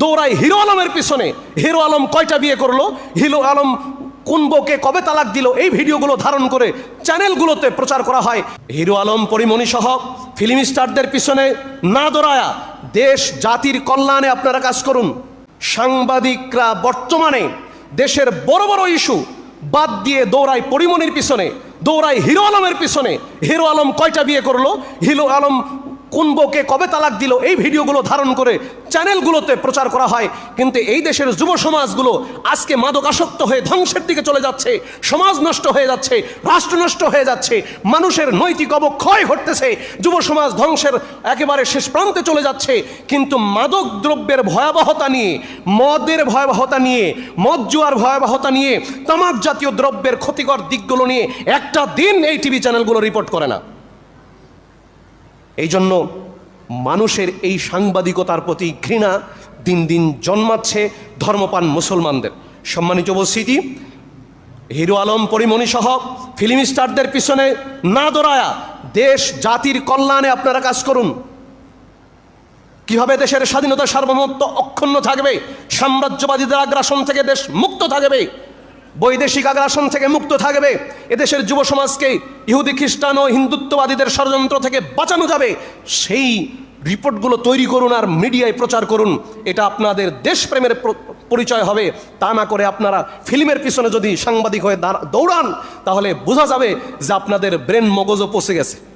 দৌড়ায় হিরো আলমের পিছনে। হিরো আলম কয়টা বিয়ে করল? হিরো আলম কোন বউকে কবে তালাক দিল? এই ভিডিওগুলো ধারণ করে চ্যানেলগুলোতে প্রচার করা হয়। হিরো আলম, পরিমণি সহ ফিল্ম স্টারদের পিছনে না দৌড়ায়া দেশ, জাতির কল্যাণে আপনারা কাজ করুন। সাংবাদিকরা বর্তমানে দেশের বড় বড় ইস্যু বাদ দিয়ে দৌড়ায় পরিমণির পিছনে, দৌড়ায় হিরো আলমের পিছনে। হিরো আলম কয়টা বিয়ে করল? হিরো আলম কোন বউকে কবে তালাক দিল? এই ভিডিওগুলো ধারণ করে চ্যানেলগুলোতে প্রচার করা হয়। কিন্তু এই দেশের যুব সমাজগুলো আজকে মাদকাসক্ত হয়ে ধ্বংসের দিকে চলে যাচ্ছে, সমাজ নষ্ট হয়ে যাচ্ছে, রাষ্ট্র নষ্ট হয়ে যাচ্ছে, মানুষের নৈতিক অবক্ষয় ঘটতেছে, যুব সমাজ ধ্বংসের একেবারে শেষ প্রান্তে চলে যাচ্ছে। কিন্তু মাদক দ্রব্যের ভয়াবহতা নিয়ে, মদের ভয়াবহতা নিয়ে, মদ জুয়ার ভয়াবহতা নিয়ে তামাক জাতীয় দ্রব্যের ক্ষতিকর দিকগুলো নিয়ে একটা দিন এই টিভি চ্যানেলগুলো রিপোর্ট করে না। এই জন্য মানুষের এই সাংবাদিকতার প্রতি ঘৃণা দিন দিন জন্মাচ্ছে ধর্মপান মুসলমানদের। সম্মানিত উপস্থিতি, হিরো আলম, পরিমণি সহ ফিল্ম স্টারদের পিছনে না দৌড়ায়া দেশ, জাতির কল্যাণে আপনারা কাজ করুন। কীভাবে দেশের স্বাধীনতা সার্বভৌমত্ব অক্ষুণ্ণ থাকবে, সাম্রাজ্যবাদীদের আগ্রাসন থেকে দেশ মুক্ত থাকবে বৈদেশিক আগ্রাসন থেকে মুক্ত থাকবে। এদেশের যুব সমাজকে ইহুদি, খ্রিস্টান ও হিন্দুত্ববাদীদের ষড়যন্ত্র থেকে বাঁচানো যাবে। সেই রিপোর্টগুলো তৈরি করুন আর মিডিয়ায় প্রচার করুন। এটা আপনাদের দেশপ্রেমের পরিচয় হবে। তা না করে আপনারা ফিল্মের পিছনে যদি সাংবাদিক হয়ে দাঁড়- দৌড়ান, তাহলে বোঝা যাবে যে আপনাদের ব্রেন মগজও পচে গেছে।